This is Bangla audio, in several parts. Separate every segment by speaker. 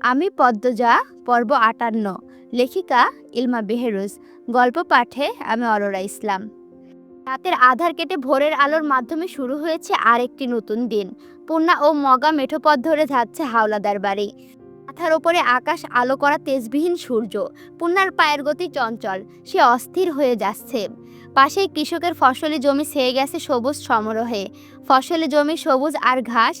Speaker 1: আমি পদ্মজা, পর্ব আটান্ন, লেখিকা ইলমা বেহেরুজ, গল্প পাঠে আমি অরোরা ইসলাম। রাতের আধার কেটে ভোরের আলোর মাধ্যমে শুরু হয়েছে আরেকটি নতুন দিন। পূর্ণা ও মগা মেঠো পথ ধরে যাচ্ছে হাওলাদার বাড়ি। মাথার ওপরে আকাশ, আলো করা তেজবিহীন সূর্য। পূর্ণার পায়ের গতি চঞ্চল, সে অস্থির হয়ে যাচ্ছে। পাশেই কৃষকের ফসলি জমি ছেয়ে গেছে সবুজ সমারোহে। ফসলি জমি সবুজ আর ঘাস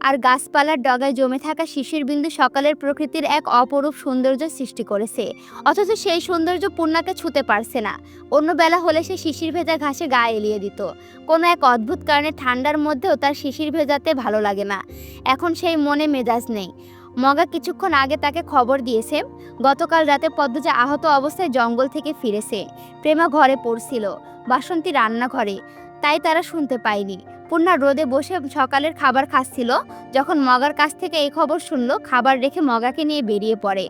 Speaker 1: আর গাছপালার ডগায় জমে থাকা শিশির বিন্দু সকালের প্রকৃতির এক অপরূপ সৌন্দর্য সৃষ্টি করেছে। অথচ সেই সৌন্দর্য পূর্ণাকে ছুতে পারছে না। অন্য বেলা হলে সে শিশির ভেজা ঘাসে গা এলিয়ে দিত। কোনো এক অদ্ভুত কারণে ঠান্ডার মধ্যেও তার শিশির ভেজাতে ভালো লাগে না। এখন সেই মনে মেজাজ নেই। মগা কিছুক্ষণ আগে তাকে খবর দিয়েছে, গতকাল রাতে পদ্মজা আহত অবস্থায় জঙ্গল থেকে ফিরেছে। প্রেমা ঘরে পড়ছিল। বাসন্তী রান্নাঘরে। তাই তারা শুনতে পায়নি। পূর্ণা রোদে বসে সকালের খাবার খাচ্ছিল, যখন মগার কাছ থেকে এই খবর শুনলো, খাবার রেখে মগাকে নিয়ে বেরিয়ে পড়ে।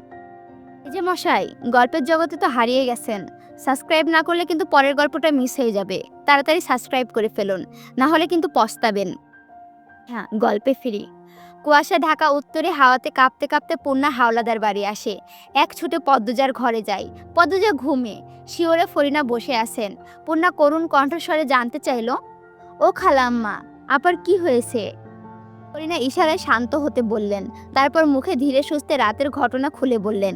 Speaker 1: এই যে মশাই, গল্পের জগতে তো হারিয়ে গেছেন। সাবস্ক্রাইব না করলে কিন্তু পরের গল্পটা মিস হয়ে যাবে। তাড়াতাড়ি সাবস্ক্রাইব করে ফেলুন, না হলে কিন্তু পস্তাবেন। হ্যাঁ গল্পে ফিরি। কুয়াশা ঢাকা উত্তরে হাওয়াতে কাঁপতে কাঁপতে পূর্ণা হাওলাদার বাড়ি আসে। এক ছুটে পদ্মজার ঘরে যায়। পদ্মজা ঘুমে। শিওরে ফরিনা বসে আছেন। পূর্ণা করুণ কণ্ঠস্বরে জানতে চাইল ও খালাম্মা, আবার কি হয়েছে? করিনা ইশারায় শান্ত হতে বললেন, তারপর মুখে ধীরে সুস্থে রাতের ঘটনা খুলে বললেন।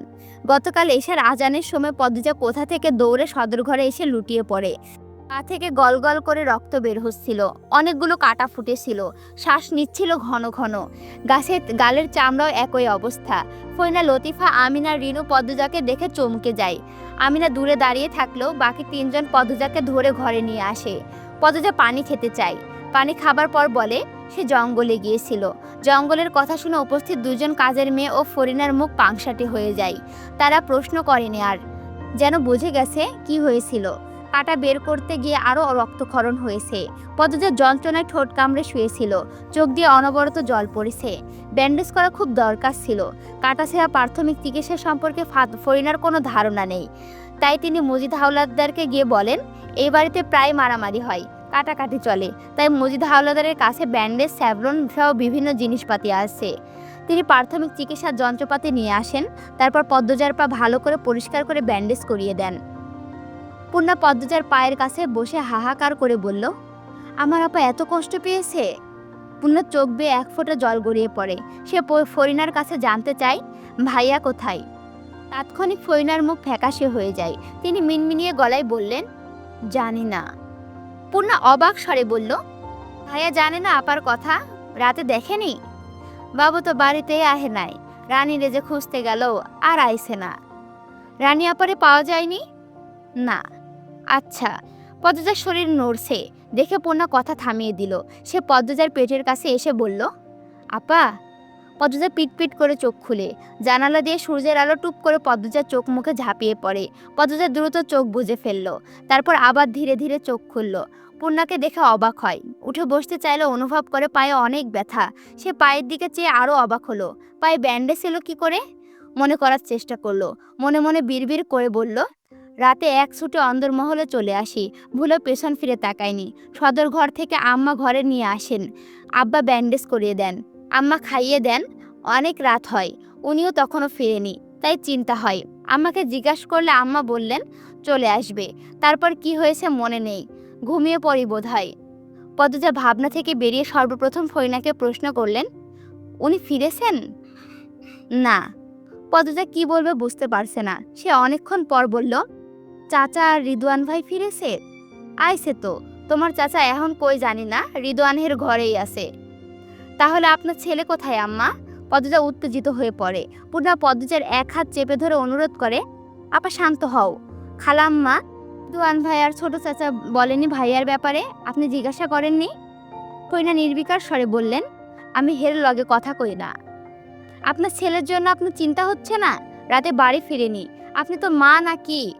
Speaker 1: গতকাল এশার আজানের সময় পদ্মজা কোথা থেকে দৌড়ে সদর ঘরে এসে লুটিয়ে পড়ে। পা থেকে গল গল করে রক্ত বের হচ্ছিল, অনেকগুলো কাটা ফুটেছিল, শ্বাস নিচ্ছিল ঘন ঘন। গাছের গালের চামড়াও একই অবস্থা। ফইনা লতিফা, আমিনা, রিনু পদ্মজাকে দেখে চমকে যায়। আমিনা দূরে দাঁড়িয়ে থাকলেও বাকি তিনজন পদ্মজাকে ধরে ঘরে নিয়ে আসে। পদ্মজা পানি খেতে চাই। পানি খাবার পর বলে, সে জঙ্গলে গিয়েছিল। জঙ্গলের কথা শুনে উপস্থিত দুজন কাজের মেয়ে ও ফরিনার মুখ পাংসাটে হয়ে যায়। তারা প্রশ্ন করেনি আর, যেন বুঝে গেছে কি হয়েছিল। কাটা বের করতে গিয়ে আরও রক্তক্ষরণ হয়েছে। পদ্মজা যন্ত্রণায় ঠোঁট কামড়ে শুয়েছিল। চোখ দিয়ে অনবরত জল পড়েছে। ব্যান্ডেজ করা খুব দরকার ছিল। কাটা ছেঁড়া প্রাথমিক চিকিৎসা সম্পর্কে ফরিনার কোনো ধারণা নেই। তাই তিনি মজিদ হাওলাদারকে গিয়ে বলেন, এই বাড়িতে প্রায় মারামারি হয়। কাটাকাটি চলে। তাই মজিদ হাওলাদারের কাছে ব্যান্ডেজ স্যাভলন সহ বিভিন্ন জিনিসপাতি আছে তিনি প্রাথমিক চিকিৎসার যন্ত্রপাতি নিয়ে আসেন, তারপর পদ্মজার পা ভালো করে পরিষ্কার করে ব্যান্ডেজ করিয়ে দেন। পূর্ণা পদ্মজার পায়ের কাছে বসে হাহাকার করে বলল, আমার আপা এত কষ্ট পেয়েছে? পূর্ণার চোখ বেয়ে এক ফোঁটা জল গড়িয়ে পড়ে। সে ফরিনার কাছে জানতে চায়, ভাইয়া কোথায়? তাৎক্ষণিক ফরিনার মুখ ফ্যাকাশে হয়ে যায়। তিনি মিনমিনিয়ে গলায় বললেন, জানি না। পূর্ণা অবাক স্বরে বলল ভাইয়া জানে না আপার কথা, রাতে দেখেনি? বাবু তো বাড়িতে আহে নাই রানী রেজে খুঁজতে গেল আর আইসে না। রানী আপারে পাওয়া যায়নি? না। আচ্ছা পদ্মজার শরীর নড়ছে। দেখে পূর্ণা কথা থামিয়ে দিল। সে পদ্মজার পেটের কাছে এসে বলল, আপা পদ্মজা পিটপিট করে চোখ খুলে। জানালা দিয়ে সূর্যের আলো টুপ করে পদ্মজার চোখ মুখে ঝাঁপিয়ে পড়ে। পদ্মজা দ্রুত চোখ বুজে ফেলল, তারপর আবার ধীরে ধীরে চোখ খুলল। পূর্ণাকে দেখে অবাক হয়। উঠে বসতে চাইলে, অনুভব করে পায়ে অনেক ব্যথা। সে পায়ের দিকে চেয়ে আরও অবাক হলো। পায়ে ব্যান্ডেজ এলো কি করে? মনে করার চেষ্টা করল। মনে মনে বিড়বিড় করে বলল, রাতে এক ছুটে অন্দরমহলে চলে আসি। ভুলে পেছন ফিরে তাকায়নি সদর ঘর থেকে আম্মা ঘরে নিয়ে আসেন। আব্বা ব্যান্ডেজ করিয়ে দেন। আম্মা খাইয়ে দেন, অনেক রাত হয়, উনিও তখনও ফিরেনি, তাই চিন্তা হয়। আম্মাকে জিজ্ঞাসা করলে আম্মা বললেন, চলে আসবে। তারপর কি হয়েছে মনে নেই, ঘুমিয়ে পড়ি বোধ হয় পদ্মজা ভাবনা থেকে বেরিয়ে সর্বপ্রথম ফরিনাকে প্রশ্ন করলেন, উনি ফিরেছেন? না। পদ্মজা কি বলবে বুঝতে পারছে না, সে অনেকক্ষণ পর বলল, চাচা আর রিদওয়ান ভাই ফিরেছে? আইছে তো, তোমার চাচা এখন কই জানি না, রিদওয়ানের ঘরেই আছে। তাহলে আপনার ছেলে কোথায়, আম্মা? পদ্মজা উত্তেজিত হয়ে পড়ে। পূর্ণা পদ্মজার এক হাত চেপে ধরে অনুরোধ করে, আপা, শান্ত হও। খালাম্মা দুয়ান ভাই আর ছোট চাচা বলেনি ভাইয়ার ব্যাপারে? আপনি জিজ্ঞাসা করেননি? কইনা নির্বিকার স্বরে বললেন, আমি হের লগে কথা কই না। আপনার ছেলের জন্য আপনার চিন্তা হচ্ছে না? রাতে বাড়ি ফিরেনি। আপনি তো মা নাকি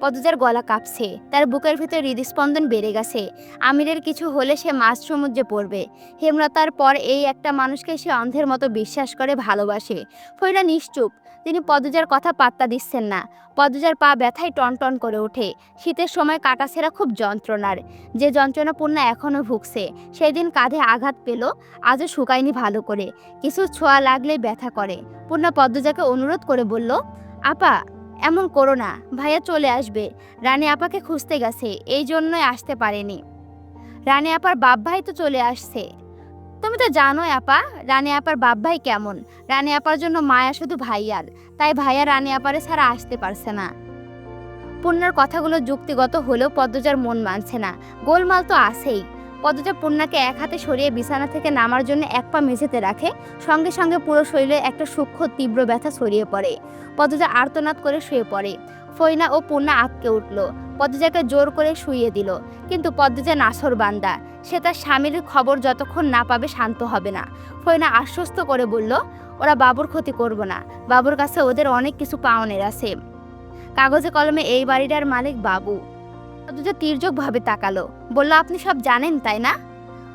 Speaker 1: পদ্মজার গলা কাঁপছে। তার বুকের ভিতর হৃদস্পন্দন বেড়ে গেছে। আমিরের কিছু হলে সে মাছ সমুদ্রে পড়বে। হেমলতার পর এই একটা মানুষকে সে অন্ধের মতো বিশ্বাস করে, ভালোবাসে। ফইরা নিশ্চুপ। তিনি পদজার কথা পাত্তা দিচ্ছেন না। পদজার পা ব্যথায় টনটন করে ওঠে। শীতের সময় কাটাছেঁড়া খুব যন্ত্রণার। যে যন্ত্রণা পূর্ণা এখনও ভুগছে সেই দিন কাঁধে আঘাত পেল, আজও শুকায়নি ভালো করে। কিছু ছোঁয়া লাগলেই ব্যথা করে। পূর্ণা পদ্মজাকে অনুরোধ করে বলল, আপা এমন করো না, ভাইয়া চলে আসবে। রানী আপাকে খুঁজতে গেছে, এই জন্যই আসতে পারেনি। রানী আপার বাপ ভাই তো চলে আসছে। তুমি তো জানোই আপা, রানী আপার বাপ ভাই কেমন? রানী আপার জন্য মায়া শুধু ভাইয়ার, তাই ভাইয়া রানী আপারে ছাড়া আসতে পারছে না। পূর্ণার কথাগুলো যুক্তিগত হলেও পদ্মজার মন মানছে না। গোলমাল তো আছেই। পদ্মজা পূর্ণাকে এক হাতে সরিয়ে বিছানা থেকে নামার জন্য এক পা মেঝেতে রাখে, সঙ্গে সঙ্গে পুরো শরীরে একটা সূক্ষ্ম, তীব্র ব্যথা ছড়িয়ে পড়ে। পদ্মজা আর্তনাদ করে শুয়ে পড়ে। ফইনা ও পূর্ণা আটকে উঠল। পদ্মজাকে জোর করে শুইয়ে দিল। কিন্তু পদ্মজা নাসর বান্দা। সে তার স্বামীর খবর যতক্ষণ না পাবে শান্ত হবে না। ফইনা আশ্বস্ত করে বলল, ওরা বাবুর ক্ষতি করব না। বাবুর কাছে ওদের অনেক কিছু পাওনের আছে। কাগজে কলমে এই বাড়িটার মালিক বাবু। পদ্মজা তীর্যকভাবে তাকালো। বলল, আপনি সব জানেন, তাই না?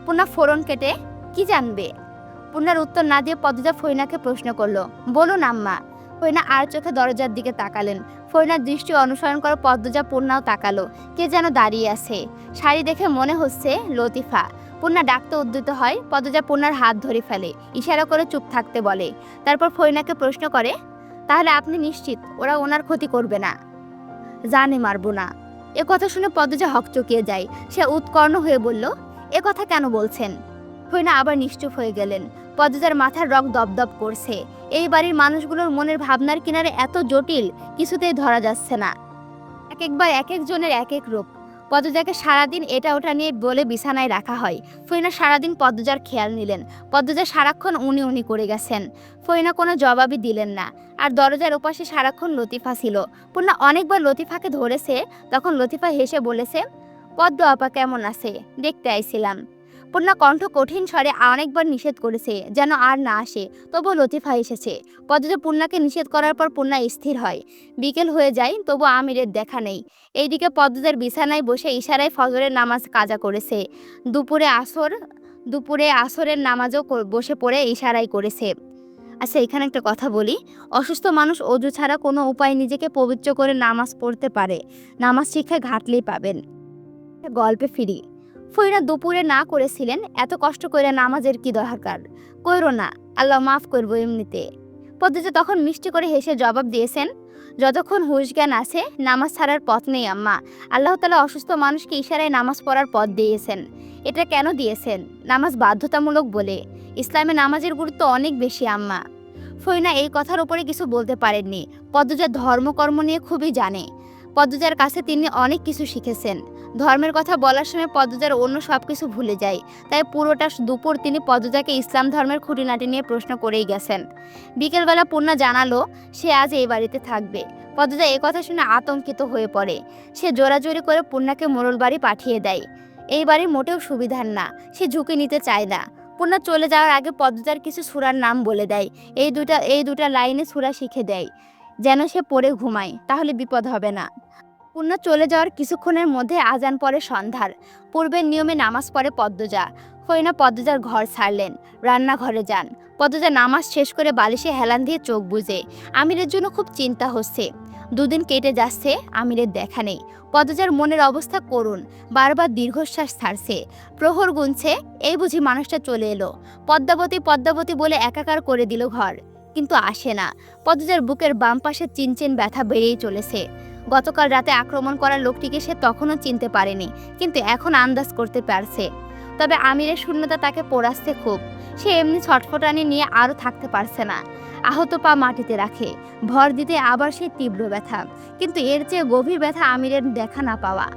Speaker 1: পুনা ফোরন কেটে, কি জানবে? পুনার উত্তর না দিয়ে পদ্মজা ফইনাকে প্রশ্ন করল, বলুন আম্মা। ফইনা আর চোখে দরজার দিকে তাকালেন। ফইনার দৃষ্টি অনুসরণ করে পদ্মজা পূর্ণাও তাকালো, কে যেন দাঁড়িয়ে আছে? শাড়ি দেখে মনে হচ্ছে লতিফা। পূর্ণা ডাকতে উদ্যত হয় পদ্মজা পূর্ণার হাত ধরে ফেলে, ইশারা করে চুপ থাকতে বলে। তারপর ফইনাকে প্রশ্ন করে, তাহলে আপনি নিশ্চিত, ওরা ওনার ক্ষতি করবে না? জানে মারবো না। এ কথা শুনে পদ্মজা হকচকিয়ে যায়। সে উৎকর্ণ হয়ে বলল, এ কথা কেন বলছেন? হইনা আবার নিশ্চুপ হয়ে গেলেন। পদ্মজার মাথার রক দপদপ করছে। এই বাড়ির মানুষগুলোর মনের ভাবনার কিনারে এত জটিল, কিছুতেই ধরা যাচ্ছে না। এক একবার এক একজনের এক এক রূপ। পদ্মজাকে সারাদিন এটা ওটা নিয়ে বলে বিছানায় রাখা হয়। ফইনা সারাদিন পদ্মজার খেয়াল নিলেন। পদ্মজা সারাক্ষণ উনি উনি করে গেছেন। ফইনা কোনো জবাবই দিলেন না। আর দরজার ওপাশে সারাক্ষণ লতিফা ছিল। পূর্ণা অনেকবার লতিফাকে ধরেছে, তখন লতিফা হেসে বলেছে, পদ্ম আপা কেমন আছে? দেখতে আইছিলাম। পূর্ণা কণ্ঠ কঠিন স্বরে অনেকবার নিষেধ করেছে, যেন আর না আসে। তবু লতিফা এসেছে। পদ্মজা পূর্ণাকে নিষেধ করার পর পূর্ণা স্থির হয়। বিকেল হয়ে যায় তবু আমিরের দেখা নেই। এইদিকে পদ্মজার বিছানায় বসে ইশারায় ফজরের নামাজ কাজা করেছে। দুপুরে আসর, দুপুরে আসরের নামাজও বসে পড়ে ইশারাই করেছে। আচ্ছা এখানে একটা কথা বলি। অসুস্থ মানুষ অজু ছাড়া কোনো উপায় নিজেকে পবিত্র করে নামাজ পড়তে পারে। নামাজ শিক্ষায় ঘাটলেই পাবেন। গল্পে ফিরি। ফইরা দুপুরে না করেছিলেন, এত কষ্ট করে নামাজের কি দরকার? কইরো না, আল্লাহ মাফ করব এমনিতে। পদ্ধতি তখন মিষ্টি করে হেসে জবাব দিয়েছেন, যতক্ষণ হুশ জ্ঞান আছে, নামাজ ছাড়ার পথ নেই আম্মা। আল্লাহ তালা অসুস্থ মানুষকে ইশারায় নামাজ পড়ার পথ দিয়েছেন। এটা কেন দিয়েছেন? নামাজ বাধ্যতামূলক বলে। ইসলামে নামাজের গুরুত্ব অনেক বেশি আম্মা। ফইনা এই কথার উপরে কিছু বলতে পারেননি। পদ্মজা ধর্মকর্ম নিয়ে খুবই জানে। পদ্মজার কাছে তিনি অনেক কিছু শিখেছেন। ধর্মের কথা বলার সময় পদ্মজার অন্য সব কিছু ভুলে যায়। তাই পুরোটা দুপুর তিনি পদ্মজাকে ইসলাম ধর্মের খুঁটিনাটি নিয়ে প্রশ্ন করেই গেছেন। বিকেলবেলা পূর্ণা জানালো, সে আজ এই বাড়িতে থাকবে। পদ্মজা এ কথা শুনে আতঙ্কিত হয়ে পড়ে। সে জোরাজোরি করে পূর্ণাকে মোড়ল বাড়ি পাঠিয়ে দেয়। এই বাড়ি মোটেও সুবিধার না, সে ঝুঁকি নিতে চায় না। পূর্ণা চলে যাওয়ার আগে পদ্মজার কিছু সুরার নাম বলে দেয়। এই দুটা এই দুটা লাইনে সুরা শিখে দেয়। যেন সে পড়ে ঘুমায়, তাহলে বিপদ হবে না। পূর্ণা চলে যাওয়ার কিছুক্ষণের মধ্যে আজান পরে সন্ধ্যার। পূর্বের নিয়মে নামাজ পড়ে পদ্মজা। ফইনা পদ্মজার ঘর ছাড়লেন। রান্নাঘরে যান। পদ্মজা নামাজ শেষ করে বালিশে হেলান দিয়ে চোখ বুঝে আমিরের জন্য খুব চিন্তা হচ্ছে। দুদিন কেটে যাচ্ছে, আমিরের দেখা নেই। পদ্মজার মনের অবস্থা করুন বারবার দীর্ঘশ্বাস ছাড়ছে। প্রহর গুনছে, এই বুঝি মানুষটা চলে এলো। পদ্মাবতী পদ্মাবতী বলে একাকার করে দিল ঘর। কিন্তু আসে না। পদ্মজার বুকের বাম পাশে চিনচিন ব্যথা বেড়েই চলেছে। গতকাল রাতে আক্রমণ করা লোকটিকে সে তখনও চিনতে পারেনি, কিন্তু এখন আন্দাজ করতে পারছে। তবে আমিরের শূন্যতা তাকে পোড়াচ্ছে খুব। সে এমনি ছটফটানি নিয়ে আরও থাকতে পারছে না। আহত পা মাটিতে রাখে। ভর দিতে আবার সেই তীব্র ব্যথা। কিন্তু এর চেয়ে গভীর ব্যথা আমিরের দেখা না পাওয়া।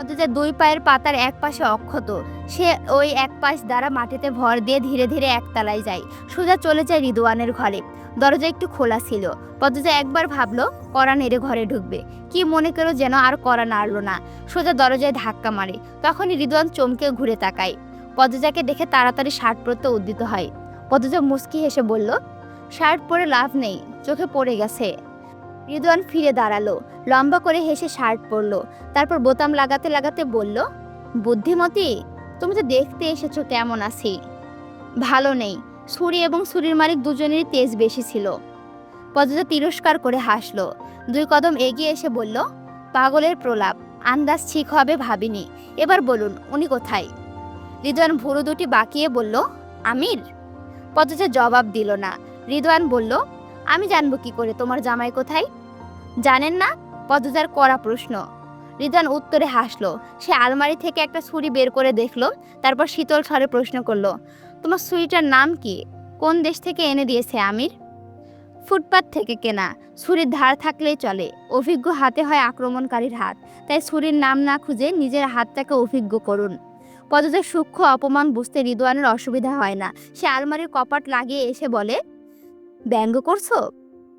Speaker 1: অথচ দুই পায়ের পাতার এক পাশে অক্ষত। সে ওই এক পাশ দ্বারা মাটিতে ভর দিয়ে ধীরে ধীরে একতলায় যায়। সোজা চলে যায় রিদওয়ানের ঘরে। দরজা একটু খোলা ছিল। পদ্মজা একবার ভাবলো, কড়া নেড়ে ঘরে ঢুকবে। কি মনে করো যেন আর কড়া নাড়লো না। সোজা দরজায় ধাক্কা মারে। তখনই রিদওয়ান চমকে ঘুরে তাকায়। পদ্মজাকে দেখে তাড়াতাড়ি শার্ট পরতে উদ্দিত হয়। পদ্মজা মুস্কি হেসে বলল, শার্ট পরে লাভ নেই, চোখে পড়ে গেছে। রিদওয়ান ফিরে দাঁড়াল, লম্বা করে হেসে শার্ট পরলো, তারপর বোতাম লাগাতে লাগাতে বলল, বুদ্ধিমতী, তুমি তো দেখতে এসেছ কেমন আছি? ভালো নেই, ছুরি এবং ছুরির মালিক দুজনেরই তেজ বেশি ছিল। পদ্মজা তিরস্কার করে হাসলো, দুই কদম এগিয়ে এসে বলল, পাগলের প্রলাপ, আন্দাজ ঠিক হবে ভাবিনি, এবার বলুন উনি কোথায়? রিদওয়ান ভুরু দুটি বাঁকিয়ে বলল, আমির? পদ্মজা জবাব দিল না, রিদওয়ান বলল আমি জানব কি করে, তোমার জামাই কোথায়? জানেন না? পদ্মজার কড়া প্রশ্ন। রিদওয়ান উত্তরে হাসলো। সে আলমারি থেকে একটা ছুরি বের করে দেখল, তারপর শীতল স্বরে প্রশ্ন করল, তোমার ছুরিটার নাম কি? কোন দেশ থেকে এনে দিয়েছে আমির? ফুটপাত থেকে কেনা। ছুরির ধার থাকলেই চলে। অভিজ্ঞ হাতে হয় আক্রমণকারীর হাত। তাই ছুরির নাম না খুঁজে নিজের হাতটাকে অভিজ্ঞ করুন। পদদের সূক্ষ্ম অপমান বুঝতে রিদওয়ানের অসুবিধা হয় না। সে আলমারির কপাট লাগিয়ে এসে বলে ব্যঙ্গ করছ?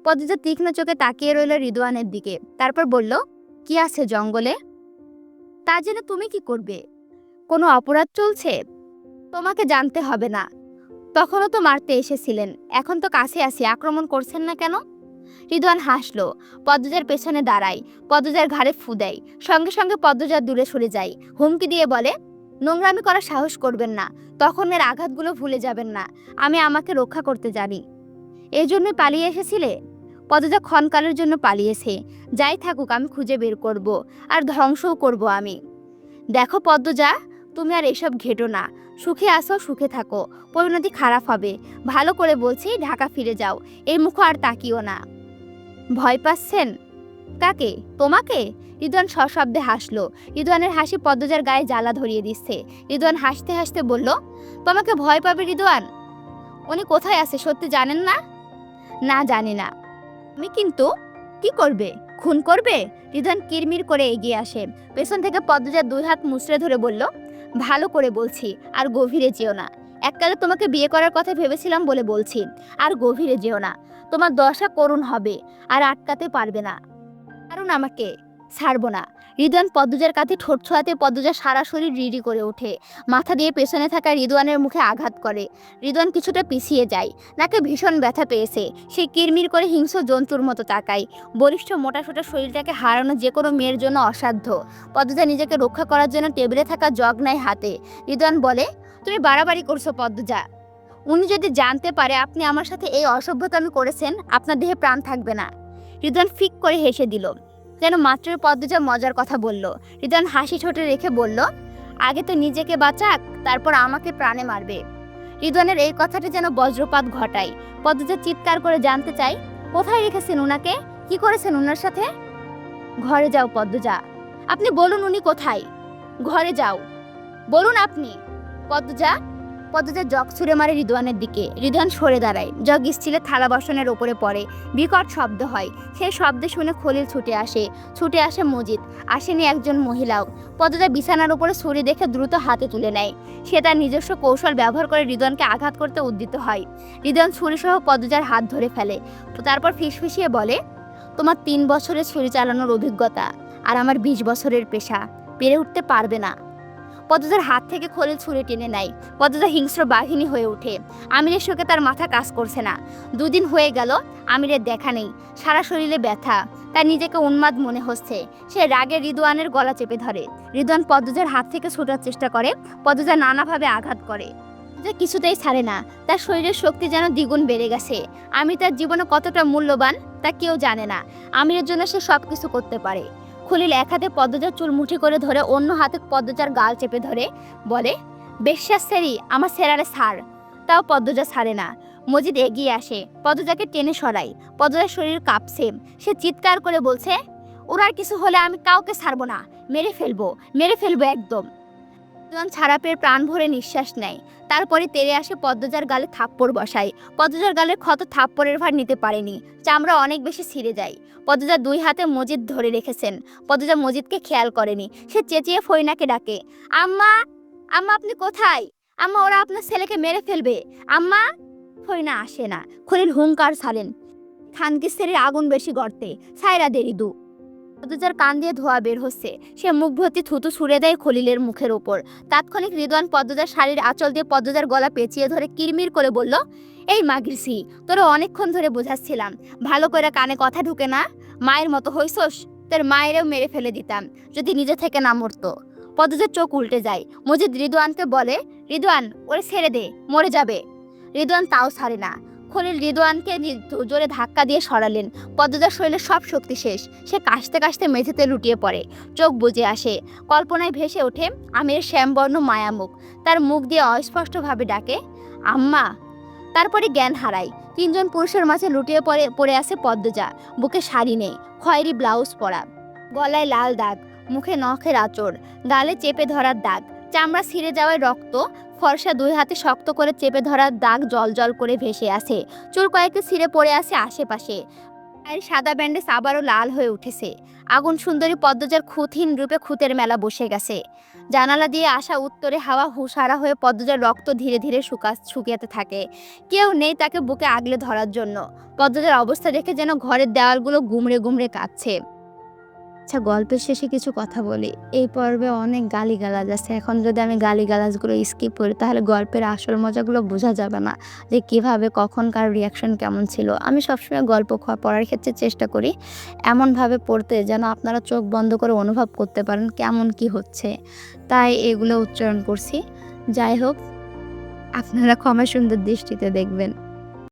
Speaker 1: পদজা তীক্ষ্ণ চোখে তাকিয়ে রইল রিদওয়ানের দিকে, তারপর বলল, কি আছে জঙ্গলে? তা জেনে তুমি কি করবে? কোনো অপরাধ চলছে? তোমাকে জানতে হবে না। তখনও তো মারতে এসেছিলেন, এখন তো কাছে আসি আক্রমণ করছেন না কেন? রিদওয়ান হাসলো পদ্মজার পেছনে দাঁড়ায় পদ্মজার ঘাড়ে ফু দেয়, সঙ্গে সঙ্গে পদ্মজার দূরে সরে যায়, হুমকি দিয়ে বলে, নোংরামি করার সাহস করবেন না, তখন এর আঘাতগুলো ভুলে যাবেন না, আমি আমাকে রক্ষা করতে জানি। এই জন্যই পালিয়ে এসেছিলে? পদজা ক্ষণকালের জন্য পালিয়েছে। যাই থাকুক, আমি খুঁজে বের করব আর ধ্বংসও করব আমি। দেখো পদ্মজা, তুমি আর এসব ঘেটো না। সুখে আসো সুখে থাকো। পরিণতি খারাপ হবে। ভালো করে বলছি, ঢাকা ফিরে যাও। এই মুখ আর তাকিও না। ভয় পাচ্ছেন? কাকে? তোমাকে? রিদওয়ান সশব্দে হাসলো। রিদওয়ানের হাসি পদ্মজার গায়ে জ্বালা ধরিয়ে দিচ্ছে। রিদওয়ান হাসতে হাসতে বলল, তোমাকে ভয় পাবে রিদওয়ান উনি কোথায় আছে সত্যি জানেন না? না জানি না। আমি কিন্তু কি করবে? খুন করবে? রিদওয়ান কিরমির করে এগিয়ে আসে। পেছন থেকে পদ্মজার দুই হাত মুচড়ে ধরে বলল, ভালো করে বলছি, আর গভীরে যেও না। এককালে তোমাকে বিয়ে করার কথা ভেবেছিলাম বলে বলছি, আর গভীরে যেও না। তোমার দশা করুণ হবে, আর আটকাতে পারবে না। কারণ আমাকে ছাড়বো না। রিদওয়ান পদ্মজার কাঁধে ঠোঁট ছোঁয়াতে পদ্মজা সারা শরীর রিডি করে ওঠে। মাথা দিয়ে পেছনে থাকা রিদওয়ানের মুখে আঘাত করে। রিদওয়ান কিছুটা পিছিয়ে যায়। নাকে ভীষণ ব্যথা পেয়েছে। সে কিরমির করে হিংস্র জন্তুর মতো তাকায়। বলিষ্ঠ মোটাসোটা শরীরটাকে হারানো যে কোনো মেয়ের জন্য অসাধ্য। পদ্মজা নিজেকে রক্ষা করার জন্য টেবিলে থাকা জগ নেয় হাতে। রিদওয়ান বলে, তুমি বাড়াবাড়ি করছ পদ্মজা। উনি যদি জানতে পারে আপনি আমার সাথে এই অসভ্যতা আমি করেছেন, আপনার দেহে প্রাণ থাকবে না। রিদওয়ান ফিক করে হেসে দিল। যেন মাত্র পদ্মজা মজার কথা বলল। রিদওয়ান হাসি ঠোঁটে রেখে বলল, আগে তো নিজেকে বাঁচাক, তারপর আমাকে প্রাণে মারবে। রিদওয়ানের এই কথাটি যেন বজ্রপাত ঘটায়। পদ্মজা চিৎকার করে জানতে চাই কোথায় রেখেছেন উনাকে? কি করেছেন উনার সাথে? ঘরে যাও পদ্মজা। আপনি বলুন উনি কোথায়? ঘরে যাও। বলুন আপনি। পদ্মজা পদ্মজা জগ ছুঁড়ে মারে রিদওয়ানের দিকে। রিদওয়ান সরে দাঁড়ায়। জগ স্টিলের থালা বাসনের ওপরে পড়ে। বিকট শব্দ হয়। সেই শব্দ শুনে খলিল ছুটে আসে। ছুটে আসে মজিদ। আসেনি একজন মহিলাও। পদ্মজা বিছানার উপরে ছুরি দেখে দ্রুত হাতে তুলে নেয়। সে তার নিজস্ব কৌশল ব্যবহার করে রিদওয়ানকে আঘাত করতে উদ্যত হয়। রিদওয়ান ছুরিসহ পদ্মজার হাত ধরে ফেলে। তারপর ফিসফিসিয়ে বলে, তোমার তিন বছরের ছুরি চালানোর অভিজ্ঞতা আর আমার বিশ বছরের পেশা। পেরে উঠতে পারবে না। পদ্মজার হাত থেকে খলিল ছুরি টেনে নেয়। পদ্মজা হিংস্র বাহিনী হয়ে ওঠে। আমিরের শোকে তার মাথা কাজ করছে না। দুদিন হয়ে গেল, আমিরের দেখা নেই। সারা শরীরে ব্যথা। তার নিজেকে উন্মাদ মনে হচ্ছে। সে রাগে রিদওয়ানের গলা চেপে ধরে। রিদওয়ান পদ্মজার হাত থেকে ছোটার চেষ্টা করে। পদ্মজা নানাভাবে আঘাত করে। যে কিছুতেই ছাড়ে না। তার শরীরের শক্তি যেন দ্বিগুণ বেড়ে গেছে। আমি তার জীবনে কতটা মূল্যবান, তা কেউ জানে না। আমিরের জন্য সে সব কিছু করতে পারে। খলিল এক হাতে পদ্মজার চুল মুঠি করে ধরে অন্য হাতে পদ্মজার গাল চেপে ধরে, বলে বেশ্যাস সেরি আমার সেরারে সার। তাও পদ্মজা সারে না। মজিদ এগিয়ে আসে। পদ্মজাকে টেনে সরাই পদ্মজার শরীর কাঁপছে। সে চিৎকার করে বলছে ওরার কিছু হলে আমি কাউকে সারবো না। মেরে ফেলব। মেরে ফেলব একদম। জন ছাড়া পেয়ে প্রাণ ভরে নিঃশ্বাস নেয়। তারপরে তেরে আসে পদ্মজার গালে থাপ্পড় বসায়। পদ্মজার গালে ক্ষত থাপ্পড়ের ভার নিতে পারেনি চামড়া অনেক বেশি ছিঁড়ে যায় পদ্মজা দুই হাতে মজিদ ধরে রেখেছেন। পদ্মজা মজিদকে খেয়াল করেনি। সে চেঁচিয়ে ফইনাকে ডাকে, আম্মা আম্মা আপনি কোথায়? আম্মা, ওরা আপনার ছেলেকে মেরে ফেলবে। আম্মা? ফইনা আসে না। খলিল হুঙ্কার ছাড়েন। খানকিস্তেরের আগুন বেশি গর্তে। সায়রা দেরি দু পদ্মজার কান দিয়ে ধোয়া বের হচ্ছে। সে মুখ ভর্তি থুতু ছুড়ে দেয় খলিলের মুখের ওপর। তাৎক্ষণিক রিদওয়ান পদ্মজার শাড়ির আঁচল দিয়ে পদ্মজার গলা পেঁচিয়ে ধরে কিরমির করে বলল, এই মাগিরসি তোরা অনেকক্ষণ ধরে বোঝাচ্ছিলাম। ভালো করে কানে কথা ঢুকে না। মায়ের মতো হইছস, তোর মায়েরও মেরে ফেলে দিতাম, যদি নিজে থেকে না মরতো। পদ্মজার চোখ উল্টে যায়। মজিদ রিদওয়ানকে বলে, রিদওয়ান, ওরে ছেড়ে দে, মরে যাবে। রিদওয়ান তাও ছাড়ে না। খলিল রিদওয়ানকে নি- জোরে ধাক্কা দিয়ে সরালেন। পদ্মজার শরীরে সব শক্তি শেষ। সে কাশতে কাশতে মেঝেতে লুটিয়ে পড়ে। চোখ বুজে আসে। কল্পনায় ভেসে ওঠে আমির শ্যামবর্ণ মায়ামুখ। তার মুখ দিয়ে অস্পষ্টভাবে ডাকে, আম্মা! তারপরে জ্ঞান হারায়। তিনজন পুরুষের মাঝে লুটিয়ে পড়ে পড়ে আছে পদ্মজা। বুকে শাড়ি নেই। খয়েরি ব্লাউজ পরা। গলায় লাল দাগ। মুখে নখের আঁচড়। গালে চেপে ধরার দাগ। চামড়া ছিঁড়ে যাওয়ায় রক্ত। ফর্সা দুই হাতে শক্ত করে চেপে ধরার দাগ জল জল করে ভেসে আসে। চুল কয়েকটি ছিঁড়ে পড়ে আছে আশেপাশে। আর সাদা ব্যান্ডেজ আবারও লাল হয়ে উঠেছে। আগুন সুন্দরী পদ্মজার খুঁতহীন রূপে খুঁতের মেলা বসে গেছে। জানালা দিয়ে আসা উত্তরে হাওয়া হুশারা হয়ে পদ্মজার রক্ত ধীরে ধীরে শুকা শুকিয়েতে থাকে। কেউ নেই তাকে বুকে আগলে ধরার জন্য। পদ্মজার অবস্থা দেখে যেন ঘরের দেওয়ালগুলো গুমড়ে গুমড়ে কাঁদছে আচ্ছা গল্পের শেষে কিছু কথা বলি। এই পর্বে অনেক গালিগালাজ আছে। এখন যদি আমি গালিগালাজগুলো স্কিপ করি, তাহলে গল্পের আসল মজাগুলো বোঝা যাবে না যে কীভাবে কখন কার রিয়াকশন কেমন ছিল। আমি সবসময় গল্প পড়ার ক্ষেত্রে চেষ্টা করি এমনভাবে পড়তে যেন আপনারা চোখ বন্ধ করে অনুভব করতে পারেন কেমন কি হচ্ছে। তাই এগুলো উচ্চারণ করছি। যাই হোক, আপনারা ক্ষমা সুন্দর দৃষ্টিতে দেখবেন।